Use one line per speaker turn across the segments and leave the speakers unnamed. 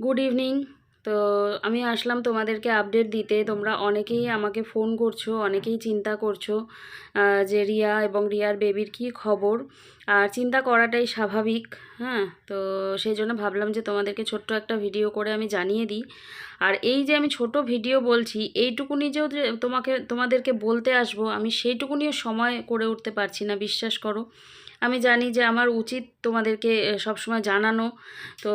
Good evening তো আমি আসলাম তোমাদেরকে আপডেট দিতে। তোমরা অনেকেই আমাকে ফোন করছ, অনেকেই চিন্তা করছ যে রিয়া এবং রিয়ার বেবির কি খবর? আর চিন্তা করাটাই স্বাভাবিক হ্যাঁ? তো সেই জন্য ভাবলাম যে তোমাদেরকে ছোট্ট একটা ভিডিও করে আমি জানিয়ে দিই। আর এই যে আমি ছোট ভিডিও বলছি, এইটুকুনি যে যে তোমাকে, তোমাদেরকে বলতে আসব, আমি সেইটুকুনিও সময় করে উঠতে পারছি না, বিশ্বাস করো। আমি জানি যে আমার উচিত তোমাদেরকে সবসময় জানানো। তো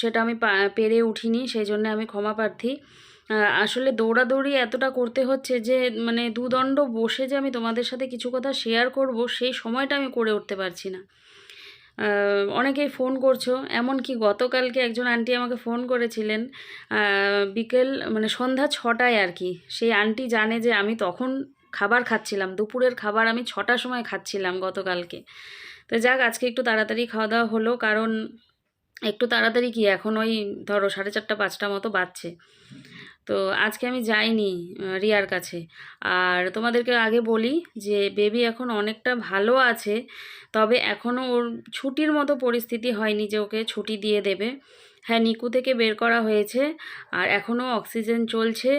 সেটা আমি পেরে উঠিনি সেই জন্য আমি ক্ষমা প্রার্থী। আসলে দৌড়াদৌড়ি এতটা করতে হচ্ছে যে মানে দুদণ্ড বসে যে আমি তোমাদের সাথে কিছু কথা শেয়ার করব, সেই সময়টা আমি করে উঠতে পারছি না। অনেকেই ফোন করছ, এমনকি গতকালকে একজন আন্টি আমাকে ফোন করেছিলেন। বিকেল মানে সন্ধ্যা ছটায় আর কি। সেই আন্টি জানে যে আমি তখন খাবার খাচ্ছিলাম। দুপুরের খাবার আমি ছটার সময় খাচ্ছিলাম গতকালকে। তো যাক, আজকে একটু তাড়াতাড়ি খাওয়া দাওয়া হলো, কারণ একটু তাড়াতাড়ি কি, এখন ওই ধরো সাড়ে চারটা, পাঁচটা মতো বাজছে। তো আজকে আমি যাইনি রিয়ার কাছে। আর তোমাদেরকে আগে বলি যে, বেবি এখন অনেকটা ভালো আছে, তবে এখনও ওর ছুটির মতো পরিস্থিতি হয়নি যে ওকে ছুটি দিয়ে দেবে। হ্যাঁ নিকু থেকে বের করা হয়েছে। আর এখনও অক্সিজেন চলছে।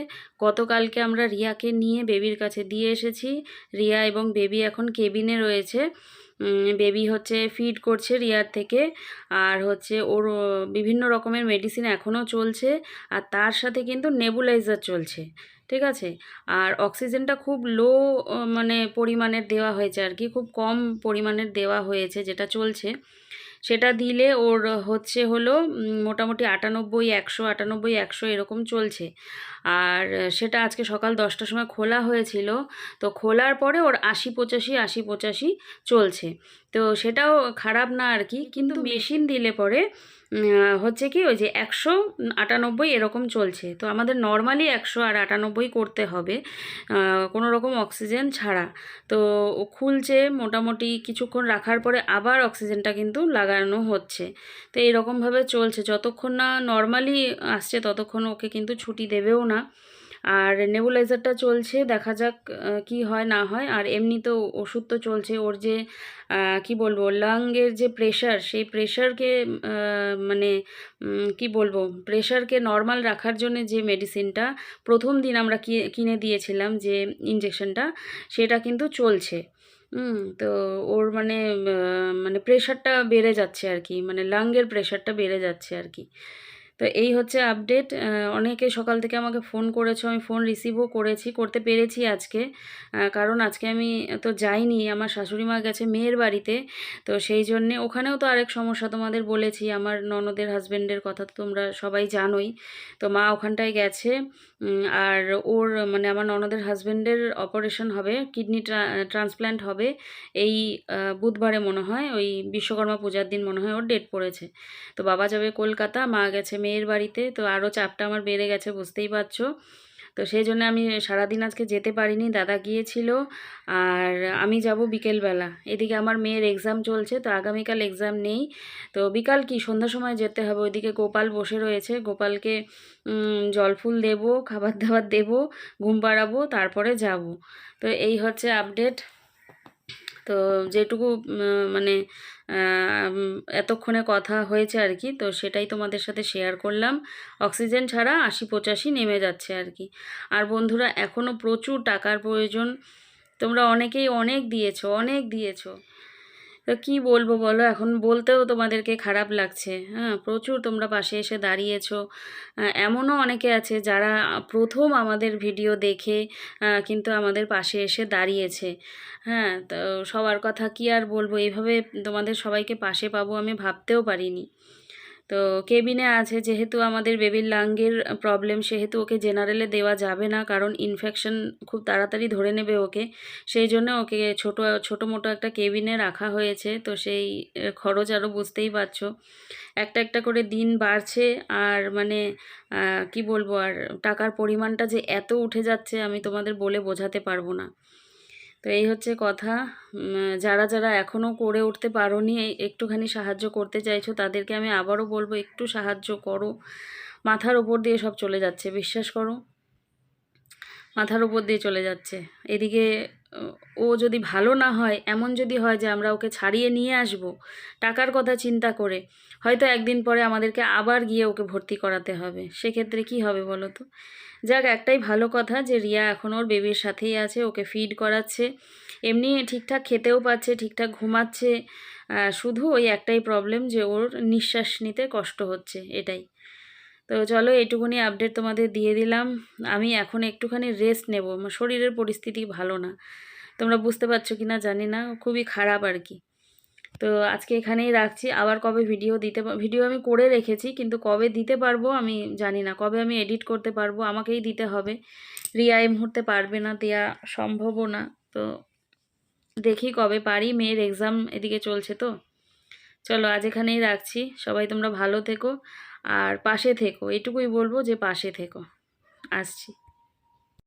গতকালকে আমরা রিয়াকে নিয়ে বেবির কাছে দিয়ে এসেছি। রিয়া এবং বেবি এখন কেবিনে রয়েছে। বেবি হচ্ছে ফিড করছে রিয়ার থেকে। আর হচ্ছে ওর বিভিন্ন রকমের মেডিসিন এখনও চলছে। আর তার সাথে কিন্তু নেবুলাইজার চলছে। ঠিক আছে? আর অক্সিজেনটা খুব লো মানে পরিমাণের দেওয়া হয়েছে আর কি। খুব কম পরিমাণের দেওয়া হয়েছে যেটা চলছে। সেটা দিলে ওর হচ্ছে হলো মোটামুটি আটানব্বই একশো আটানব্বই একশো এরকম চলছে। আর সেটা আজকে সকাল দশটার সময় খোলা হয়েছিল তো খোলার পরে ওর আশি পঁচাশি আশি পঁচাশি চলছে। তো সেটাও খারাপ না আর কি কিন্তু মেশিন দিলে পরে হচ্ছে কি ওই যে একশো আটানব্বই এরকম চলছে। তো আমাদের নর্মালি একশো আর আটানব্বই করতে হবে কোনো রকম অক্সিজেন ছাড়া। তো ও খুলছে মোটামুটি কিছুক্ষণ রাখার পরে আবার অক্সিজেনটা কিন্তু লাগানো হচ্ছে। তো এইরকমভাবে চলছে। যতক্ষণ না নর্মালি আসছে, ততক্ষণ ওকে কিন্তু ছুটি দেবেও না। আর নেবুলাইজারটা চলছে, দেখা যাক কি হয়, না হয়। আর এমনি তো ওষুধ তো চলছে, ওর যে কি বলব, লাংয়ের যে প্রেশার সেই প্রেশারকে মানে কি বলব প্রেশারকে নর্মাল রাখার জন্য যে মেডিসিনটা প্রথম দিন আমরা কিনে দিয়েছিলাম যে ইঞ্জেকশনটা সেটা কিন্তু চলছে। তো ওর মানে মানে প্রেশারটা বেড়ে যাচ্ছে আর কি মানে লাংয়ের প্রেশারটা বেড়ে যাচ্ছে আর কি। তো এই হচ্ছে আপডেট অনেকে সকাল থেকে আমাকে ফোন করেছ, আমি ফোন রিসিভও করেছি, করতে পেরেছি আজকে। কারণ আজকে আমি তো যাইনি, আমার শাশুড়ি মা গেছে মেয়ের বাড়িতে, তো সেই জন্যে ওখানেও তো আরেক সমস্যা তোমাদের বলেছি, আমার ননদের হাজব্যান্ডের কথা তো তোমরা সবাই জানোই। তো মা ওখানটায় গেছে আর ওর মানে আমার ননদের হাজব্যান্ডের অপারেশন হবে কিডনি ট্রান্সপ্ল্যান্ট হবে এই বুধবারে মনে হয়, ওই বিশ্বকর্মা পূজার দিন মনে হয় ওর ডেট পড়েছে। তো বাবা যাবে কলকাতা, মা গেছে মেয়ের বাড়িতে, তো আরও চাপটা আমার বেড়ে গেছে, বুঝতেই পারছ। তো সেই জন্য আমি সারাদিন আজকে যেতে পারিনি, দাদা গিয়েছিল। আর আমি যাব বিকেলবেলা। এদিকে আমার মেয়ের এক্সাম চলছে, তো আগামীকাল এক্সাম নেই। তো বিকাল কি? সন্ধ্যার সময় যেতে হবে। ওইদিকে গোপাল বসে রয়েছে। গোপালকে জল ফুল দেবো, খাবার দাবার দেবো, ঘুম পাড়াবো, তারপরে যাব। তো এই হচ্ছে আপডেট তো যেটুকু মানে এতক্ষণে কথা হয়েছে আর কি, তো সেটাই তোমাদের সাথে শেয়ার করলাম। অক্সিজেন ছাড়া আশি পঁচাশি নেমে যাচ্ছে আর কি। আর বন্ধুরা এখনও প্রচুর টাকার প্রয়োজন। তোমরা অনেকেই অনেক দিয়েছ অনেক দিয়েছ। তো কী বলব বলো? এখন বলতেও তোমাদেরকে খারাপ লাগছে। হ্যাঁ প্রচুর তোমরা পাশে এসে দাঁড়িয়েছো। এমনও অনেকে আছে যারা প্রথম আমাদের ভিডিও দেখে কিন্তু আমাদের পাশে এসে দাঁড়িয়েছে। হ্যাঁ তো সবার কথা কি আর বলব? এভাবে তোমাদের সবাইকে পাশে পাবো আমি ভাবতেও পারিনি। তো কেবিনে আছে, যেহেতু আমাদের বেবির লাঙ্গের প্রবলেম সেহেতু ওকে জেনারেলে দেওয়া যাবে না, কারণ ইনফেকশন খুব তাড়াতাড়ি ধরে নেবে ওকে। সেই জন্য ওকে ছোট, ছোটো মোটো একটা কেবিনে রাখা হয়েছে, তো সেই খরচ আরও বুঝতেই পারছ। একটা একটা করে দিন বাড়ছে, আর মানে কি বলব, আর টাকার পরিমাণটা যে এত উঠে যাচ্ছে, আমি তোমাদের বলে বোঝাতে পারব না। তো এই হচ্ছে কথা। যারা যারা এখনও করে উঠতে পারোনি একটুখানি সাহায্য করতে চাইছো, তাদেরকে আমি আবারও বলব, একটু সাহায্য করো। মাথার ওপর দিয়ে সব চলে যাচ্ছে, বিশ্বাস করো। মাথার ওপর দিয়ে চলে যাচ্ছে। এদিকে ও যদি ভালো না হয়, এমন যদি হয় যে আমরা ওকে ছাড়িয়ে নিয়ে আসব, টাকার কথা চিন্তা করে, হয়তো একদিন পরে আমাদেরকে আবার গিয়ে ওকে ভর্তি করাতে হবে। সেক্ষেত্রে কি হবে বলো তো? যাক, একটাই ভালো কথা যে রিয়া এখন ওর বেবির সাথেই আছে, ওকে ফিড করাচ্ছে, এমনি ঠিকঠাক খেতেও পাচ্ছে, ঠিকঠাক ঘুমাচ্ছে শুধু ওই একটাই প্রবলেম যে ওর নিঃশ্বাস নিতে কষ্ট হচ্ছে, এটাই। তো চলো এটুকুনি আপডেট তোমাদের দিয়ে দিলাম। আমি এখন একটুখানি রেস্ট নেব। আমার শরীরের পরিস্থিতি ভালো না। তোমরা বুঝতে পারছ কি না জানি না, খুবই খারাপ আর কি। তো আজকে এখানেই রাখছি। আবার কবে ভিডিও দিতে ভিডিও আমি করে রেখেছি, কিন্তু কবে দিতে পারব আমি জানি না। কবে আমি এডিট করতে পারব, আমাকেই দিতে হবে। রিয়া এই মুহূর্তে পারবে না দেওয়া সম্ভবও না। তো দেখি কবে পারি। মেয়ের এক্সাম এদিকে চলছে তো। চলো আজ এখানেই রাখছি। সবাই তোমরা ভালো থেকো। আর পাশে থেকো এটুকুই বলব যে পাশে থেকো। আসছি।